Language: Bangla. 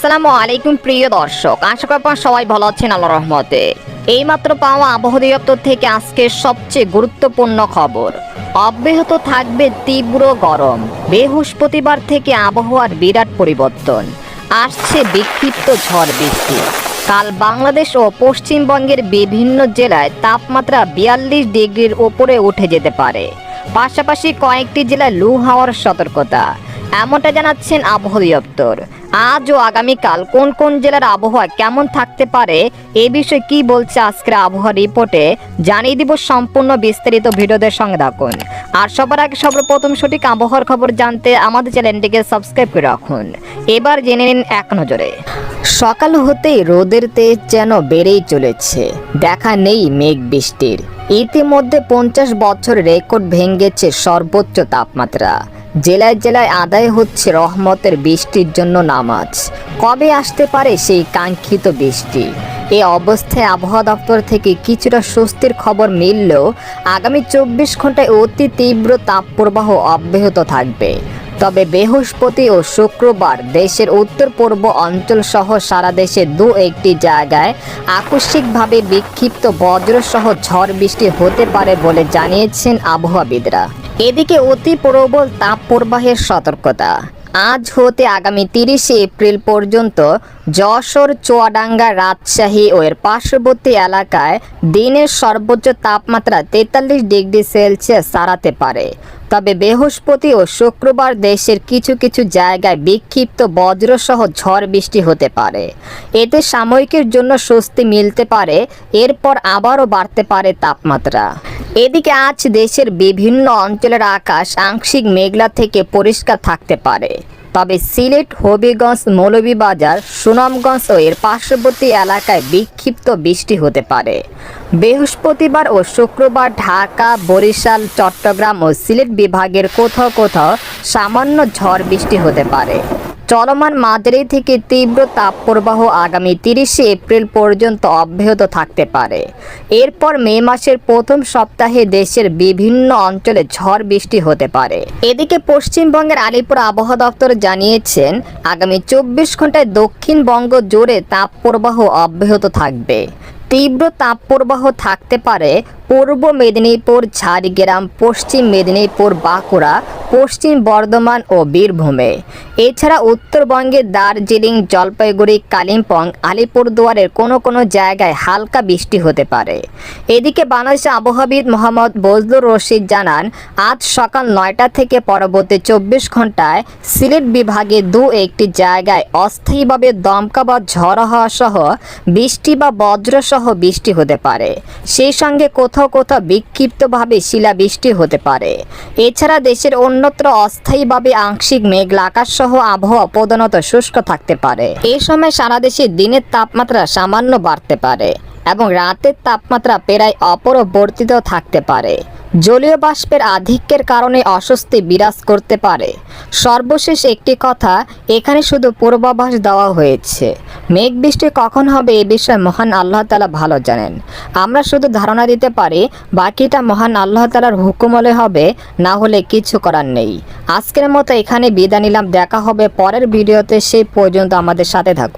আসসালামু আলাইকুম প্রিয় দর্শক, আশা করি সবাই ভালো আছেন আল্লাহ রহমতে। এইমাত্র পাওয়া আবহাওয়া দপ্তর থেকে আজকের সবচেয়ে গুরুত্বপূর্ণ খবর। অব্যাহত থাকবে তীব্র গরম। বৃহস্পতিবার থেকে আবহাওয়ার বিরাট পরিবর্তন। আসছে বিক্ষিপ্ত ঝড় বৃষ্টি। কাল বাংলাদেশ ও পশ্চিমবঙ্গের বিভিন্ন জেলায় তাপমাত্রা বিয়াল্লিশ ডিগ্রির ওপরে উঠে যেতে পারে। পাশাপাশি কয়েকটি জেলায় লু হাওয়ার সতর্কতা। এমনটা জানাচ্ছেন আবহাওয়া দপ্তর। আজ ও আগামীকাল কোন কোন জেলার আবহাওয়া কেমন থাকতে পারে, এ বিষয়ে কি বলছে আজকের আবহাওয়া রিপোর্টে, জানিয়ে দিব সম্পূর্ণ বিস্তারিত ভিডিওদের সঙ্গে থাকুন। আর সবার আগে সর্বপ্রথম সঠিক আবহাওয়ার খবর জানতে আমাদের চ্যানেলটিকে সাবস্ক্রাইব করে রাখুন। এবার জেনে নিন এক নজরে। সকাল হতেই রোদের তেজ যেন বেড়েই চলেছে। দেখা নেই মেঘ বৃষ্টির। ইতিমধ্যে পঞ্চাশ বছর রেকর্ড ভেঙেছে সর্বোচ্চ তাপমাত্রা। জেলায় জেলায় আদায় হচ্ছে রহমতের বৃষ্টির জন্য নামাজ। কবে আসতে পারে সেই কাঙ্ক্ষিত বৃষ্টি? এ অবস্থায় আবহাওয়া দপ্তর থেকে কিছুটা স্বস্তির খবর মিললেও আগামী চব্বিশ ঘন্টায় অতি তীব্র তাপপ্রবাহ অব্যাহত থাকবে। তবে বৃহস্পতি ও শুক্রবার দেশের উত্তর পূর্ব অঞ্চল সহ সারা দেশে দু একটি জায়গায় আকস্মিকভাবে বিক্ষিপ্ত বজ্রসহ ঝড় বৃষ্টি হতে পারে বলে জানিয়েছেন আবহাওয়াবিদরা। এদিকে অতি প্রবল তাপ প্রবাহের সতর্কতা। আজ হতে আগামী তিরিশে এপ্রিল পর্যন্ত যশোর, চুয়াডাঙ্গা, রাজশাহী ও এর পার্শ্ববর্তী এলাকায় দিনের সর্বোচ্চ তাপমাত্রা তেতাল্লিশ ডিগ্রি সেলসিয়াস সারাতে পারে। তবে বৃহস্পতি ও শুক্রবার দেশের কিছু কিছু জায়গায় বিক্ষিপ্ত বজ্রসহ ঝড় বৃষ্টি হতে পারে। এতে সাময়িকের জন্য স্বস্তি মিলতে পারে, এরপর আবারও বাড়তে পারে তাপমাত্রা। এদিকে আজ দেশের বিভিন্ন অঞ্চলের আকাশ আংশিক মেঘলা থেকে পরিষ্কার থাকতে পারে। তবে সিলেট, হবিগঞ্জ, মৌলভীবাজার, সুনামগঞ্জ ও এর পার্শ্ববর্তী এলাকায় বিক্ষিপ্ত বৃষ্টি হতে পারে। বৃহস্পতিবার ও শুক্রবার ঢাকা, বরিশাল, চট্টগ্রাম ও সিলেট বিভাগের কোথাও কোথাও সামান্য ঝড় বৃষ্টি হতে পারে। চলমান মাঝারি থেকে তীব্র তাপপ্রবাহ আগামী তিরিশে এপ্রিল পর্যন্ত অব্যাহত থাকতে পারে। এরপর মে মাসের প্রথম সপ্তাহে দেশের বিভিন্ন অঞ্চলে ঝড় বৃষ্টি হতে পারে। এদিকে পশ্চিমবঙ্গের আলিপুর আবহাওয়া দপ্তর জানিয়েছেন, আগামী চব্বিশ ঘন্টায় দক্ষিণবঙ্গ জুড়ে তাপপ্রবাহ অব্যাহত থাকবে। তীব্র তাপপ্রবাহ থাকতে পারে পূর্ব মেদিনীপুর, ঝাড়গ্রাম, পশ্চিম মেদিনীপুর, বাঁকুড়া, পশ্চিম বর্ধমান ও বীরভূমে। এছাড়া উত্তরবঙ্গের দার্জিলিং, জলপাইগুড়ি, কালিম্পং, আলিপুরদুয়ারের কোনো কোনো জায়গায় হালকা বৃষ্টি হতে পারে। এদিকে বাংলাদেশের আবহাওয়াবিদ মোহাম্মদ বজলুর রশিদ জানান, আজ সকাল নয়টা থেকে পরবর্তী চব্বিশ ঘন্টায় সিলেট বিভাগে দু একটি জায়গায় অস্থায়ীভাবে দমকা বা ঝড় হওয়া সহ বৃষ্টি বা বজ্রসহ বৃষ্টি হতে পারে। সেই সঙ্গে কোথাও কোথাও বিক্ষিপ্তভাবে শিলাবৃষ্টি হতে পারে। এছাড়া দেশের অন্যত্র অস্থায়ীভাবে আংশিক মেঘলা আকাশ সহ আবহাওয়া প্রধানত শুষ্ক থাকতে পারে। এ সময় সারা দেশে দিনের তাপমাত্রা সামান্য বাড়তে পারে এবং রাতের তাপমাত্রা প্রায় অপরবর্তিত থাকতে পারে। জলীয় বাষ্পের আধিক্যের কারণে অস্বস্তি বিরাজ করতে পারে। সর্বশেষ একটি কথা, এখানে শুধু পূর্বাভাস দেওয়া হয়েছে। মেঘ বৃষ্টি কখন হবে এ বিষয়ে মহান আল্লাহ তালা ভালো জানেন। আমরা শুধু ধারণা দিতে পারি, বাকিটা মহান আল্লাহ তালার হুকুমলে হবে, না হলে কিছু করার নেই। আজকের মতো এখানে বিদায় নিলাম, দেখা হবে পরের ভিডিওতে, সেই পর্যন্ত আমাদের সাথে থাকুন।